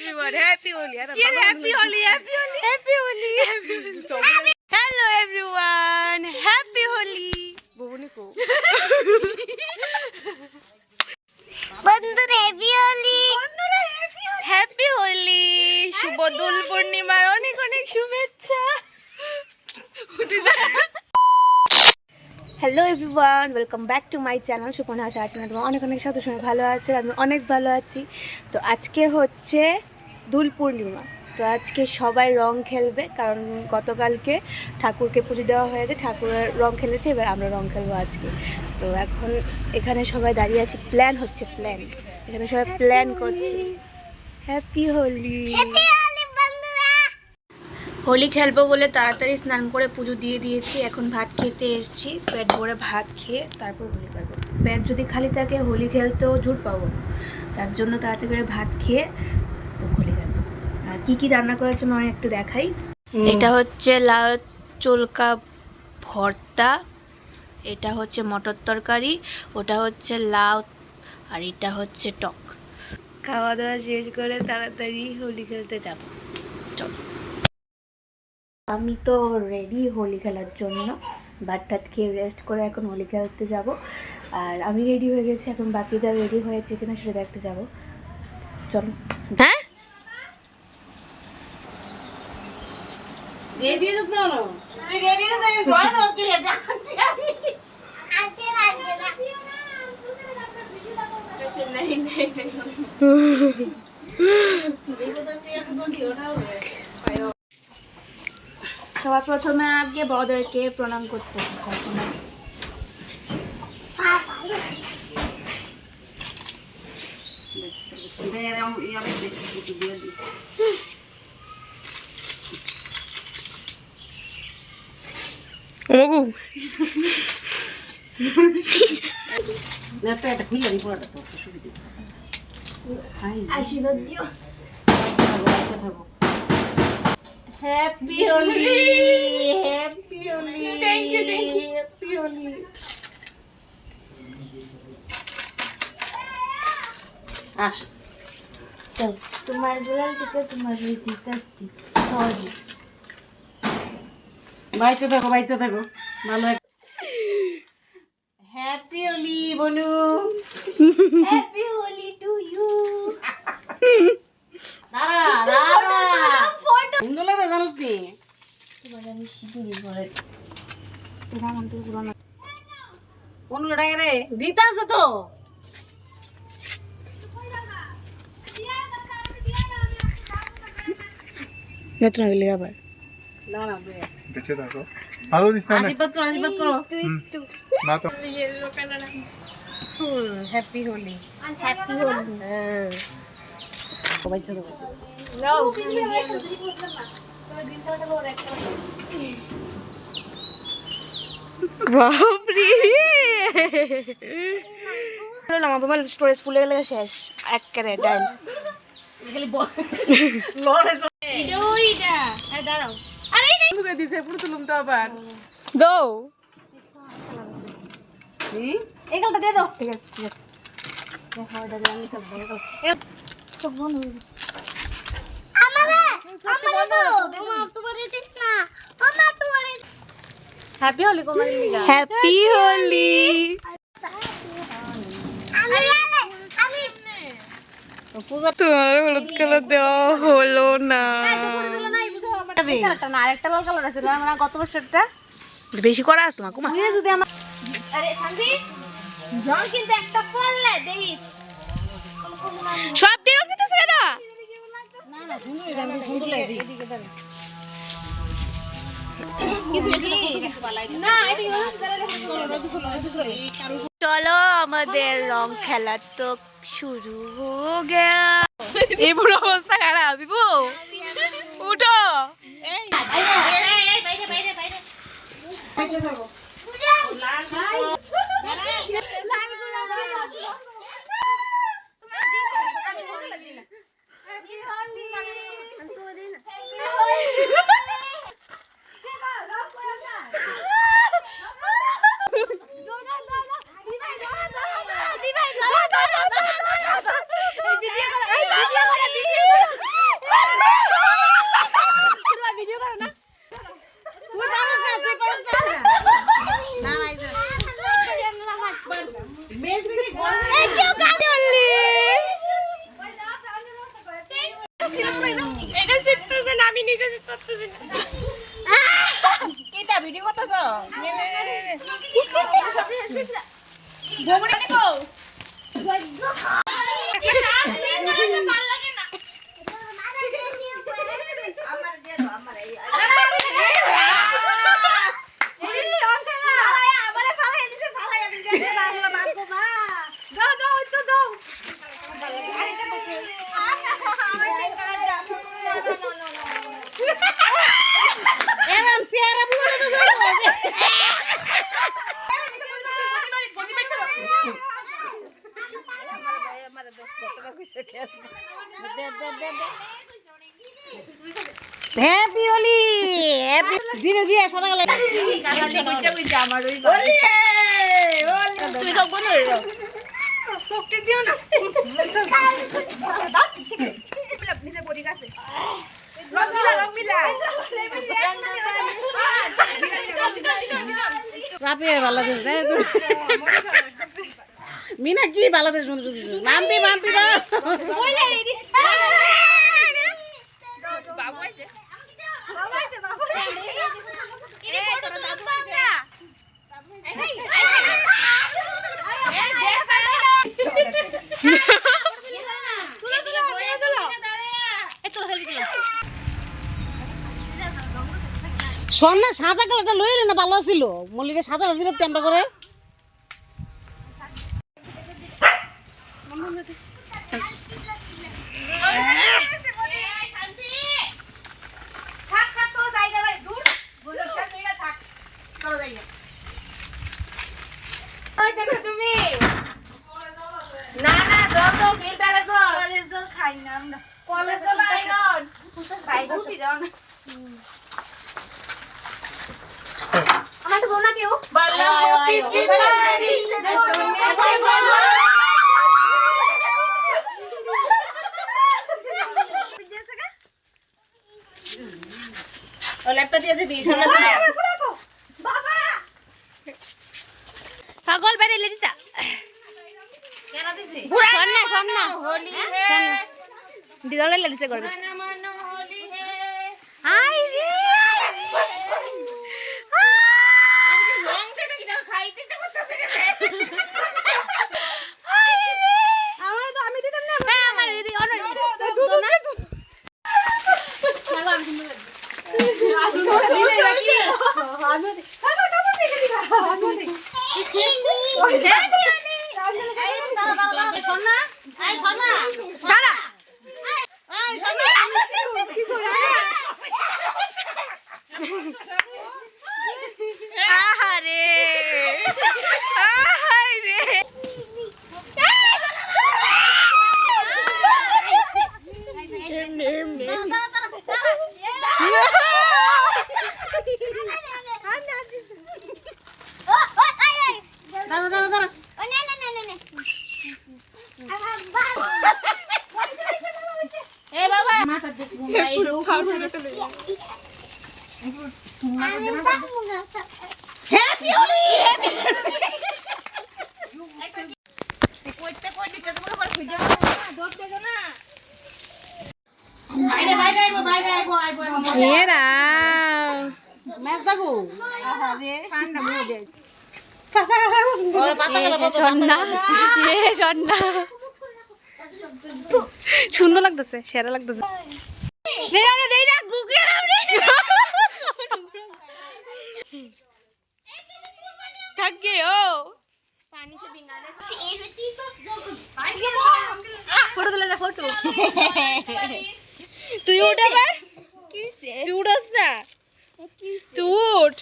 Everyone happy Holi happy Holi happy Holi happy Holi hello everyone happy Holi ববুনি কো বন্ধুরা happy Holi happy Holi শুভ দোল পূর্ণিমার অনেক অনেক শুভেচ্ছা। Hello everyone welcome back to my channel Suparna আশা আছেন তোমার অনেক অনেক সাথে সময় ভালো আছে আমি অনেক ভালো আছি। তো আজকে হচ্ছে দোল পূর্ণিমা। তো আজকে সবাই রং খেলবে কারণ গতকালকে ঠাকুরকে পুজো দেওয়া হয়েছে ঠাকুরের রং খেলেছে এবার আমরা রং খেলব আজকে। তো এখন এখানে সবাই দাঁড়িয়ে আছি প্ল্যান হচ্ছে প্ল্যান এখানে সবাই প্ল্যান করছে। হ্যাপি হোলি হোলি খেলব বলে তাড়াতাড়ি স্নান করে পুজো দিয়ে দিয়েছি এখন ভাত খেতে এসেছি। পেট ভরে ভাত খেয়ে তারপর হোলি খেলব। পেট যদি খালি থাকে হোলি খেলতেও ঝুট পাবো। না। তার জন্য তাড়াতাড়ি করে ভাত খেয়ে কী কী রান্না করার জন্য আমি একটু দেখাই। এটা হচ্ছে লাউ চুলকা ভর্তা এটা হচ্ছে মটর তরকারি ওটা হচ্ছে লাউ আর এটা হচ্ছে টক। খাওয়া দাওয়া শেষ করে তাড়াতাড়ি হোলি খেলতে যাব। চলো। আমি তো রেডি হোলি খেলার জন্য ভাত টাত খেয়ে রেস্ট করে এখন হোলি খেলতে যাব। আর আমি রেডি হয়ে গেছি এখন বাকিরা রেডি হয়েছে কিনা সেটা দেখতে যাব। চলো। হ্যাঁ? সবার প্রথমে আগে বড়দেরকে প্রণাম করতে হবে ওগু। আশীর্বাদ দিও। Happy Holi happy Holi thank you thank you happy Holi আসো। তোমার গোলাল থেকে তোমার ওই দিতে সরি। বাইচে থাকো বাইচে থাকো। ভালো হ্যাপি হোলি বনু। হ্যাপি হোলি টু ইউ দাঁড়া দাঁড়া। সুন্দর লাগে জানোস নি? তোমার আমি থেকে পুরোনো কোন লড়াই রে দিতে আছে তো। নতুন গেলে আবার। দাঁড়া বে বেঁচে থাকো। ভালো দিস না আশীর্বাদ করো আশীর্বাদ করো। না তো। হ্যাপি হোলি। হ্যাপি হোলি। হ্যাঁ বাইচে থাকো নাও। বাপরে। আমার মোবাইল স্টোরেজ ফুলে গেলে শেষ। এক ক্যারে ডাইল লড়ে দৌ এই গালটা দিয়ে দাও ঠিক আছে ঠিক আছে। দিয়ে এ তো বন্ধ হয়ে গেছে। হ্যাপি হোলি কোন লিগা হ্যাপি হোলি তোমার হলুদ কালার দেওয়া হলো না। না আরেকটা লাল কালার আছে আমরা গত বছরটা বেশি করা আসলো না কুমার যদি আমার আরে সানভি জল কিন্তু একটা পড়লে দেখিস সব ডিরক দিতেছে কেন না এদিকে চলো আমাদের রং খেলা তো শুরু এই অবস্থা খারাপ উঠো। ভিডিও এরম হ্যাপি হোলি হ্যাপি ধীরে ধীরে সাদা গেলে তুই সব বন্ধ দাও রাতে যায় তো মিনা কি বাংলাদেশ শুনতে শুনতে মাম্পি মাম্পি দাও। স্বর্ণা সাদা কালারটা লইলে না ভালো ছিল মল্লিকা সাদা ছিল তেমরা করে। পাগল বেড়ে দিতা। সন্না সন্না দিদলে লেলিছে করবে দাঁড়া দাঁড়া দাঁড়া। হ্যাপি হোলি বাইরে বাইরে আইবো বাইরে আইবো আইবো এরা। ম্যাচ দেখো পাতা গেল কত সন্না এ সন্না সুন্দর লাগতেছে সেরা লাগতেছে। থাকে ও। ফটো তুলে ফটো। তুই উঠস না। তুই উঠ।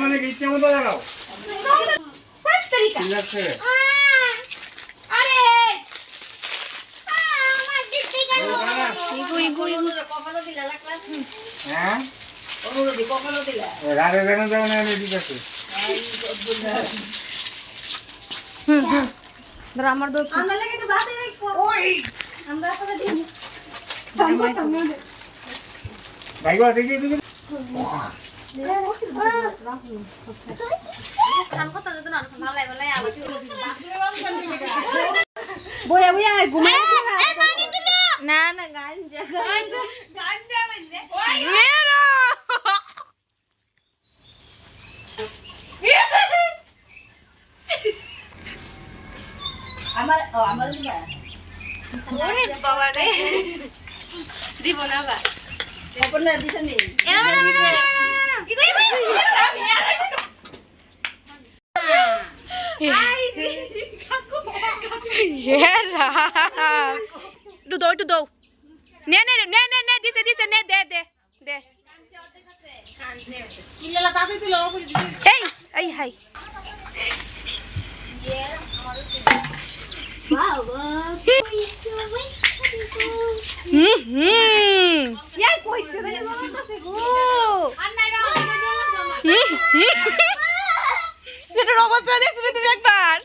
মানে ইচ্ছে মতো লাগাও। ঠিক আছে ইগু ইগু ইগু হ্যাঁ? যেমন এনে ঠিক আছে। ধর আমার দোষ ভাইগো বয়া বইয়া ঘুমাই না না গাঞ্জা মেরো ওরে বাবা রে দিব না বা এরা না না একটু দৌ একটু দৌ নে নে নে নে নে দিছে দিছে নে দে দে দে এই এই হাই হুম হুম অবস্থা দেখছ তুমি একবার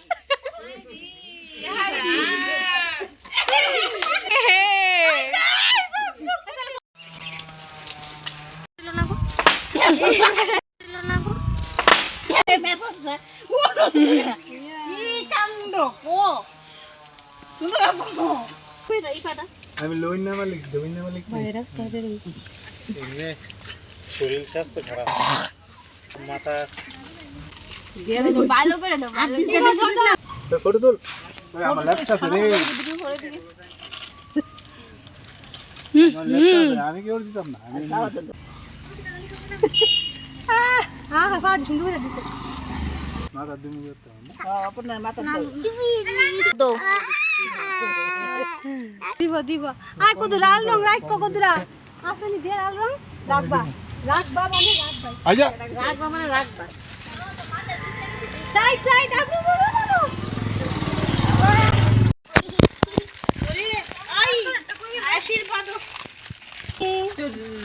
আমি লোন না মালিক জমিন না মালিক শরীর স্বাস্থ্য খারাপ। মাথা ভালো করে দাও ফটো তুল। আমার ল্যাপটপ আছে রে আমার ল্যাপটপ আছে, আমি কি ওর দিতাম না? আমি হ্যাঁ হ্যাঁ। পাড় সুন্দর করে দিতে মাথা তুমি করতে হবে দিব দিব। আর কত লাল রং আসনি দিয়ে লাল রং রাখবা। রাখবা মানে রাখবা। আচ্ছা রাখবা মানে রাখবা। সাইড সাইড আপু বলো বলো আশীর্বাদ আমার দেবো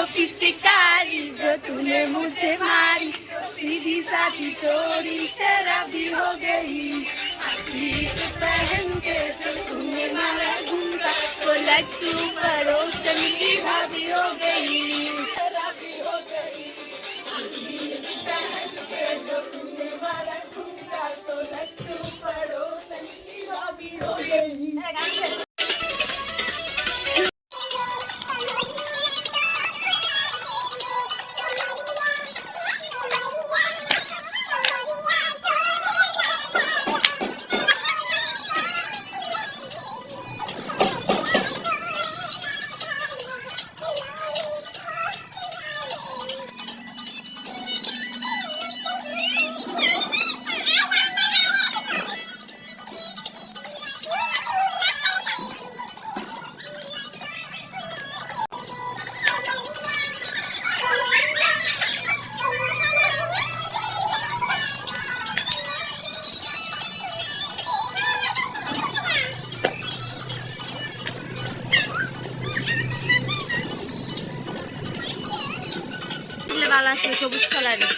बलम पिचकारी, जो तूने मुझे मारी, सीधी साधी चोरी, शराबी हो गई। जीन्स पहन के जो तूने मारा घूंघा वो लट्टू पड़ोसन की भाभी हो गई। शराबी हो गई। जीन्स पहन के जो तो की भाभी हो गई। বালা সবুজ কালারের।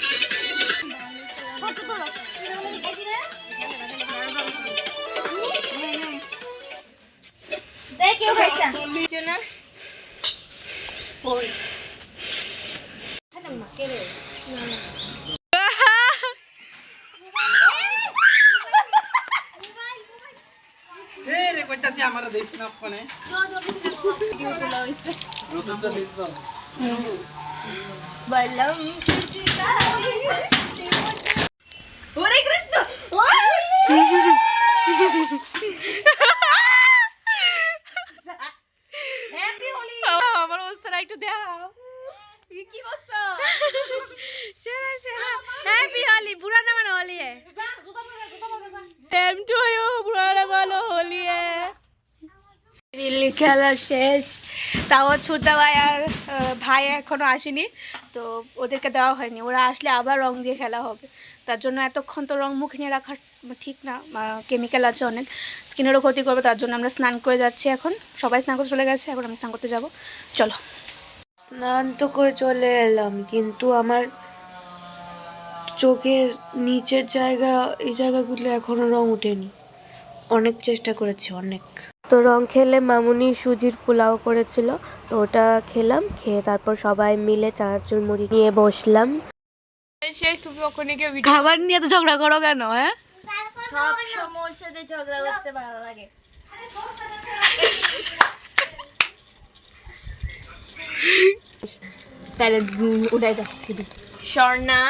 আমার দেশ না ফোনে। ইউটিউবটা Balam. রিলি খেলা শেষ। তাও ছোটা ভাই আর ভাই এখনও আসেনি, তো ওদেরকে দেওয়া হয়নি। ওরা আসলে আবার রং দিয়ে খেলা হবে। তার জন্য এতক্ষণ তো রং মুখে নিয়ে রাখা ঠিক না কেমিক্যাল আছে অনেক। স্কিনেরও ক্ষতি করবে, তার জন্য আমরা স্নান করে যাচ্ছি এখন। সবাই স্নান করতে চলে গেছে, এখন আমি স্নান করতে যাব। চলো। স্নান তো করে চলে এলাম, কিন্তু আমার চোখের নিচের জায়গা, এই জায়গাগুলো এখনও রং ওঠেনি। অনেক চেষ্টা করেছি, অনেক। তো রং খেলে মামুনি সুজির পোলাও করেছিল। তো ওটা খেলাম খেয়ে তারপর সবাই মিলে চানাচুর মুড়ি নিয়ে বসলাম। শেষ তুমি ওখানে গিয়ে খাবার নিয়ে তো ঝগড়া করো কেন হ্যাঁ? সব সময় সাথে ঝগড়া করতে ভালো লাগে। তাহলে উঠাই যাও স্বর্ণা।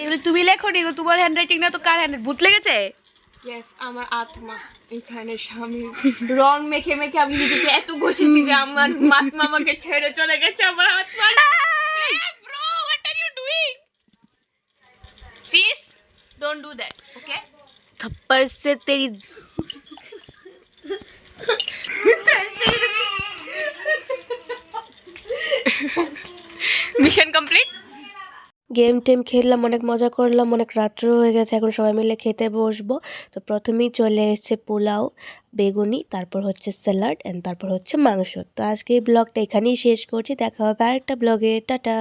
এগুলো তুমি লেখো নি তোমার হ্যান্ড রাইটিং না তো কার হ্যান্ড ভূত লেগেছে? ইয়েস আমার আত্মা। এখানে স্বামী রং মেখে মেখে আমি নিজেকে এত ঘষেছি যে আমার মাত্মা আমাকে ছেড়ে চলে গেছে আমার আত্মা bro what are you doing sis don't do that okay थप्पड़ से तेरी মিশন কমপ্লিট গেম টেম খেললাম, অনেক মজা করলাম, অনেক রাত্র হয়ে গেছে, এখন সবাই মিলে খেতে বসবো। তো প্রথমেই চলে এসছে পোলাও, বেগুনি, তারপর হচ্ছে স্যালাড অ্যান্ড তারপর হচ্ছে মাংস। তো আজকে এই ব্লগটা এখানেই শেষ করছি, দেখা হবে আরেকটা ব্লগে টাটা!